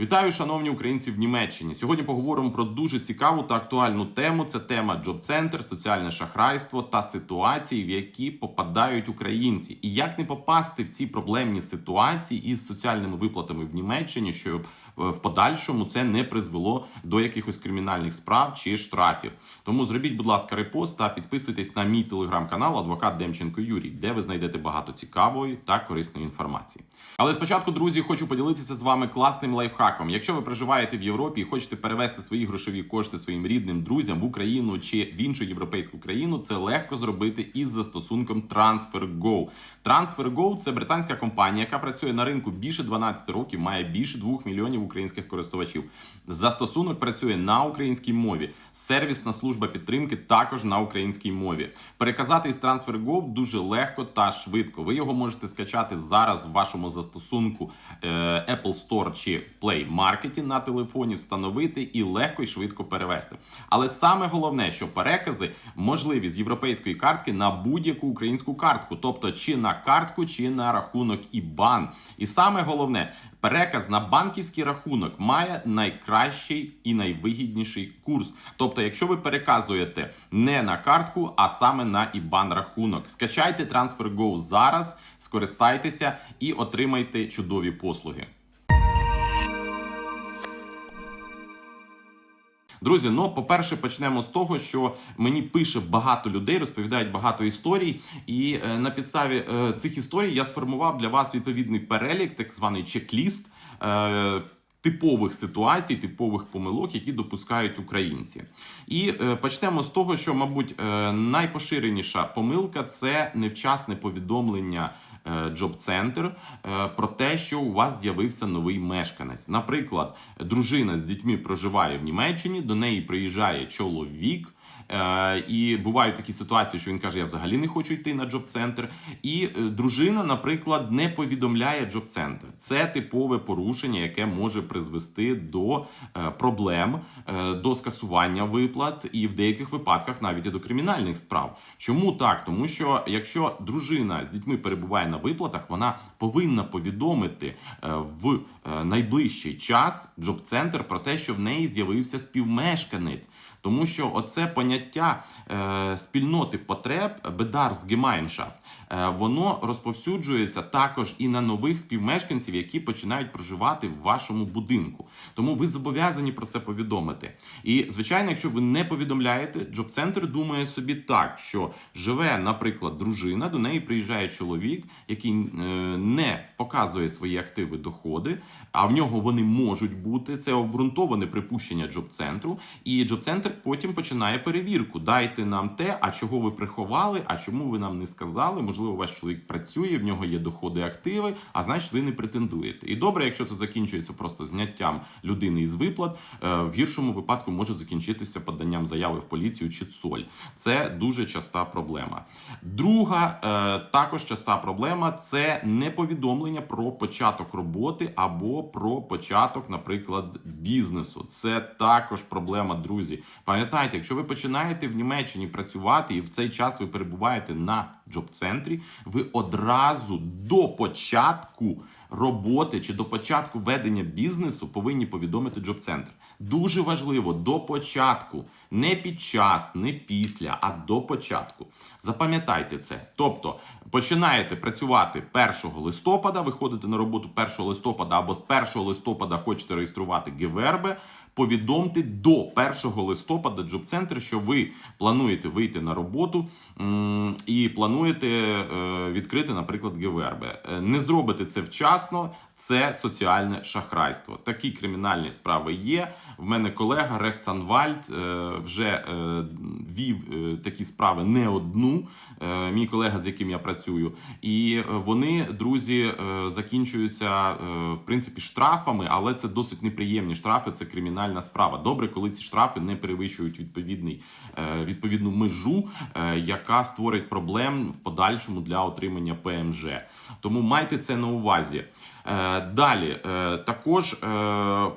Вітаю, шановні українці в Німеччині. Сьогодні поговоримо про дуже цікаву та актуальну тему. Це тема Джоб-центр, соціальне шахрайство та ситуації, в які попадають українці, і як не попасти в ці проблемні ситуації із соціальними виплатами в Німеччині, щоб в подальшому це не призвело до якихось кримінальних справ чи штрафів. Тому зробіть, будь ласка, репост та підписуйтесь на мій телеграм-канал Адвокат Демченко Юрій, де ви знайдете багато цікавої та корисної інформації. Але спочатку, друзі, хочу поділитися з вами класним лайфхаком. Якщо ви проживаєте в Європі і хочете перевести свої грошові кошти своїм рідним друзям в Україну чи в іншу європейську країну, це легко зробити із застосунком TransferGo. TransferGo – це британська компанія, яка працює на ринку більше 12 років, має більше 2 мільйонів українських користувачів. Застосунок працює на українській мові. Сервісна служба підтримки також на українській мові. Переказати із TransferGo дуже легко та швидко. Ви його можете скачати зараз в вашому застосунку е, Apple Store чи Play Market на телефоні, встановити і легко і швидко перевести. Але саме головне, що перекази можливі з європейської картки на будь-яку українську картку, тобто чи на картку, чи на рахунок IBAN. І саме головне, переказ на банківський рахунок має найкращий і найвигідніший курс. Тобто, якщо ви переказуєте не на картку, а саме на IBAN рахунок, скачайте TransferGo зараз, скористайтеся і отримайте чудові послуги. Друзі, ну по-перше, почнемо з того, що мені пише багато людей, розповідають багато історій, і е, на підставі е, цих історій я сформував для вас відповідний перелік, так званий чек-ліст. Е, Типових ситуацій, типових помилок, які допускають українці, і е, почнемо з того, що, мабуть, е, найпоширеніша помилка це невчасне повідомлення Джоб-центр е, про те, що у вас з'явився новий мешканець. Наприклад, дружина з дітьми проживає в Німеччині, до неї приїжджає чоловік. Е, І бувають такі ситуації, що він каже: Я взагалі не хочу йти на джоб-центр. І е, дружина, наприклад, не повідомляє джоб-центр. Це типове порушення, яке може призвести до е, проблем, до скасування виплат, і в деяких випадках навіть і до кримінальних справ. Чому так? Тому що якщо дружина з дітьми перебуває на виплатах, вона повинна повідомити в найближчий час джоб-центр про те, що в неї з'явився співмешканець. Тому що оце поняття е, спільноти потреб Bedarfsgemeinschaft, воно розповсюджується також і на нових співмешканців, які починають проживати в вашому будинку. Тому ви зобов'язані про це повідомити. І звичайно, якщо ви не повідомляєте, джоб-центр думає собі так, що живе, наприклад, дружина, до неї приїжджає чоловік, який е, не показує свої активи доходи, а в нього вони можуть бути. Це обґрунтоване припущення джоб-центру. І джоб-центр потім починає перевірку. Дайте нам те, а чого ви приховали, а чому ви нам не сказали. Можливо, ваш чоловік працює, в нього є доходи, активи, а значить, ви не претендуєте. І добре, якщо це закінчується просто зняттям людини із виплат, е, в гіршому випадку може закінчитися поданням заяви в поліцію чи ЦОЛь. Це дуже часта проблема. Друга е, також часта проблема це неповідомлення про початок роботи або про початок, наприклад, бізнесу. Це також проблема, друзі. Пам'ятайте, якщо ви починаєте в Німеччині працювати і в цей час ви перебуваєте на джоб-центрі, ви одразу до початку роботи чи до початку ведення бізнесу повинні повідомити джоб-центр. Дуже важливо до початку, не під час, не після, а до початку. Запам'ятайте це. Тобто починаєте працювати 1 листопада, виходите на роботу 1 листопада або з 1 листопада хочете реєструвати ГВРБ, повідомте до 1 листопада джоб-центр, що ви плануєте вийти на роботу і плануєте е, відкрити, наприклад, ГВРБ. Е, Не зробите це вчасно. Це соціальне шахрайство. Такі кримінальні справи є. В мене колега Рехцанвальд е, вже е, вів е, такі справи не одну. Мій колега, з яким я працюю, і вони, друзі, закінчуються в принципі штрафами, але це досить неприємні штрафи. Це кримінальна справа. Добре, коли ці штрафи не перевищують відповідний відповідну межу, яка створить проблем в подальшому для отримання ПМЖ. Тому майте це на увазі. Далі е, також е,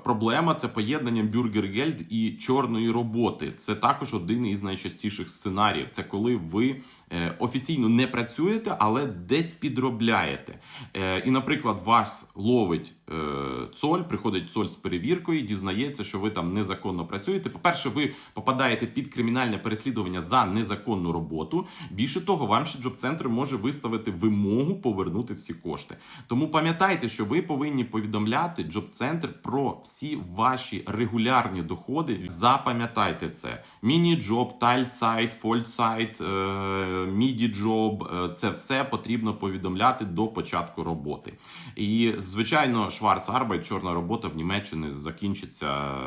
проблема це поєднання бюргергельд і чорної роботи. Це також один із найчастіших сценаріїв. Це коли ви офіційно не працюєте, але десь підробляєте. Е, І, наприклад, вас ловить е, цоль, приходить цоль з перевіркою, дізнається, що ви там незаконно працюєте. По-перше, ви попадаєте під кримінальне переслідування за незаконну роботу. Більше того, вам ще джоб-центр може виставити вимогу повернути всі кошти. Тому пам'ятайте, що ви повинні повідомляти джоб-центр про всі ваші регулярні доходи. Запам'ятайте це: міні-джоб, тальт-сайт, фольт-сайт, міді-джоб. е, Це все потрібно повідомляти до початку роботи. І звичайно, Шварцарбайт, чорна робота в Німеччині закінчиться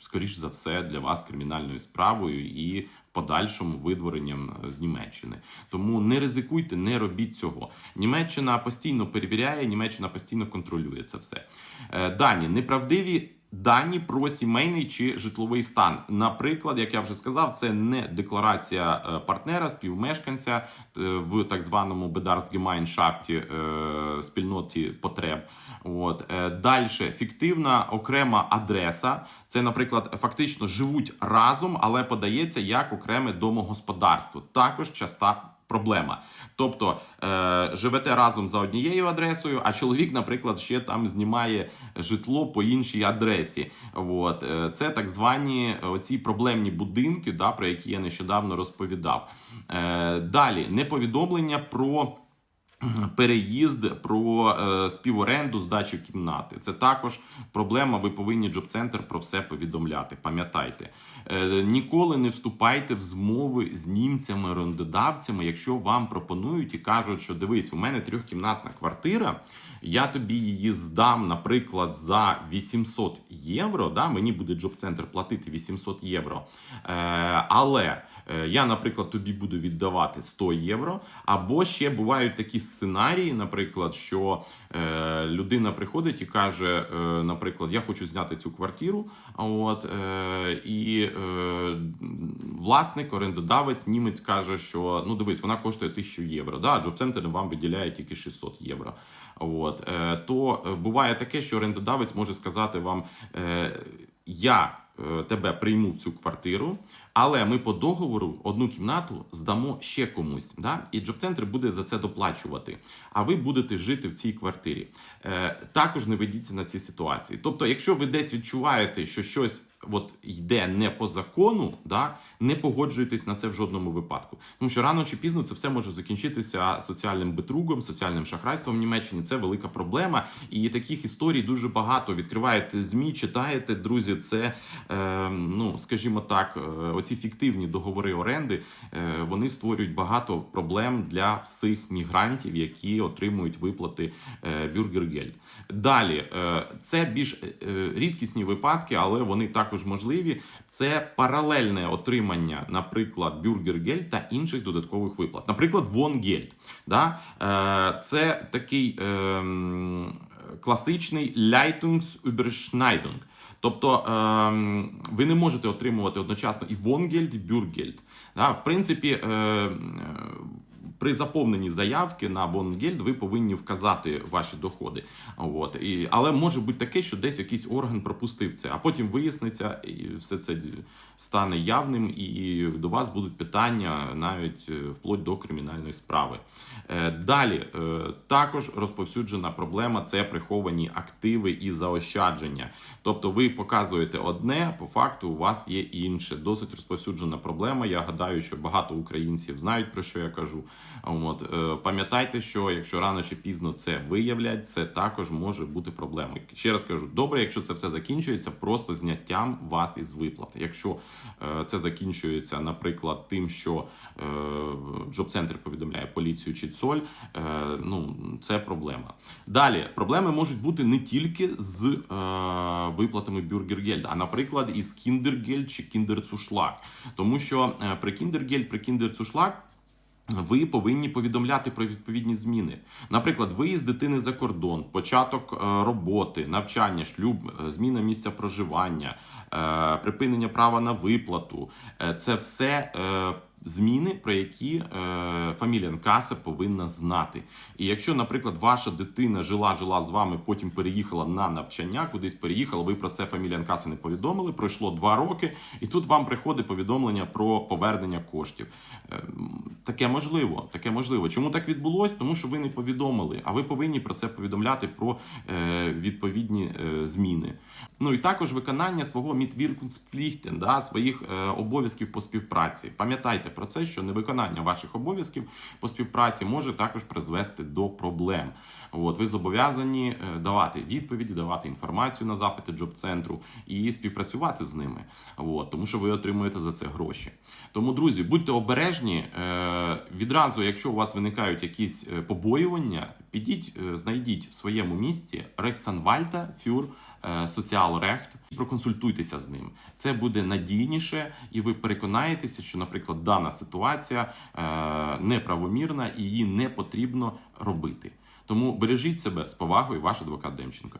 скоріш за все для вас кримінальною справою і в подальшому видворенням е, з Німеччини. Тому не ризикуйте, не робіть цього. Німеччина постійно перевіряє, Німеччина постійно контролює це все. Е, Дані неправдиві. Дані про сімейний чи житловий стан. Наприклад, як я вже сказав, це не декларація е, партнера, співмешканця е, в так званому Бедарсгемайншафті е, спільноті потреб. От далі фіктивна окрема адреса. Це, наприклад, фактично живуть разом, але подається як окреме домогосподарство. Також часта проблема. Тобто е, живете разом за однією адресою, а чоловік, наприклад, ще там знімає житло по іншій адресі. От е, це так звані оці проблемні будинки, да, про які я нещодавно розповідав. Е, далі неповідомлення про. Переїзд про е, співоренду, здачу кімнати. Це також проблема. Ви повинні джоб-центр про все повідомляти. Пам'ятайте, е, ніколи не вступайте в змови з німцями, орендодавцями, якщо вам пропонують і кажуть, що дивись, у мене трьохкімнатна квартира. Я тобі її здам, наприклад, за 800 євро. Да, мені буде джоб-центр платити 800 євро. Е, але е, я, наприклад, тобі буду віддавати 100 євро. Або ще бувають такі сценарії, наприклад, що е, людина приходить і каже: е, наприклад, я хочу зняти цю квартиру. От е, і е, власник, орендодавець, німець каже, що ну дивись, вона коштує 1000 євро. Да, джоб-центр вам виділяє тільки 600 євро. От е, то е, буває таке, що орендодавець може сказати вам: е, я тебе прийму в цю квартиру, але ми по договору одну кімнату здамо ще комусь. Да? І джоб-центр буде за це доплачувати. А ви будете жити в цій квартирі. Е, також не ведіться на ці ситуації. Тобто, якщо ви десь відчуваєте, що щось от йде не по закону, да, не погоджуйтесь на це в жодному випадку. Тому що рано чи пізно це все може закінчитися соціальним бетругом, соціальним шахрайством в Німеччині. Це велика проблема. І таких історій дуже багато. Відкриваєте ЗМІ, читаєте, друзі. Це е, ну скажімо так, е, оці фіктивні договори оренди е, вони створюють багато проблем для всіх мігрантів, які отримують виплати е, бюргергельд. Далі е, це більш е, рідкісні випадки, але вони також можливі. Це паралельне отримання, наприклад, бюргергельд та інших додаткових виплат. Наприклад, вонгельд. Да? Е, Це такий ем, класичний Leitungsüberschneidung. Тобто ем, ви не можете отримувати одночасно і вонгельд, і бюргельд. В принципі, е, е, при заповненні заявки на Вонгельд ви повинні вказати ваші доходи. От. І, але може бути таке, що десь якийсь орган пропустив це, а потім виясниться, і все це стане явним, і до вас будуть питання навіть е, вплоть до кримінальної справи. Е, Далі е, також розповсюджена проблема це приховані активи і заощадження. Тобто ви показуєте одне, по факту у вас є інше. Досить розповсюджена проблема. Я гадаю, що багато українців знають про що я кажу. От е, пам'ятайте, що якщо рано чи пізно це виявлять, це також може бути проблемою. Ще раз кажу, добре, якщо це все закінчується, просто зняттям вас із виплати. Якщо е, це закінчується, наприклад, тим, що е, джоб-центр повідомляє поліцію чи ЦОЛь, ну це проблема. Далі проблеми можуть бути не тільки з виплатами бюргергельд, а наприклад, із кіндергельд чи кіндерцушлаг. Тому що при кіндергельд, при кіндерцушлаг ви повинні повідомляти про відповідні зміни. Наприклад, виїзд дитини за кордон, початок е, роботи, навчання, шлюб, е, зміна місця проживання, е, припинення права на виплату. Це все зміни, про які е, Фаміліанкаса повинна знати. І якщо, наприклад, ваша дитина жила, жила з вами, потім переїхала на навчання, кудись переїхала, ви про це фамілія Фаміліанкаса не повідомили. Пройшло два роки, і тут вам приходить повідомлення про повернення коштів. Е, Таке можливо, таке можливо. Чому так відбулось? Тому що ви не повідомили, а ви повинні про це повідомляти про е, відповідні е, зміни. Ну і також виконання свого мітвіркунспліхтен, да, своїх е, обов'язків по співпраці. Пам'ятайте про це, що невиконання ваших обов'язків по співпраці може також призвести до проблем. От ви зобов'язані е, давати відповіді, давати інформацію на запити джоб-центру і співпрацювати з ними. От, тому що ви отримуєте за це гроші. Тому, друзі, будьте обережні. Е, відразу, якщо у вас виникають якісь е, побоювання, підіть, е, знайдіть в своєму місті Рехсанвальта фюр е, Соціалрехт і проконсультуйтеся з ним. Це буде надійніше, і ви переконаєтеся, що, наприклад, дана ситуація е, неправомірна і її не потрібно робити. Тому бережіть себе з повагою, ваш адвокат Демченко.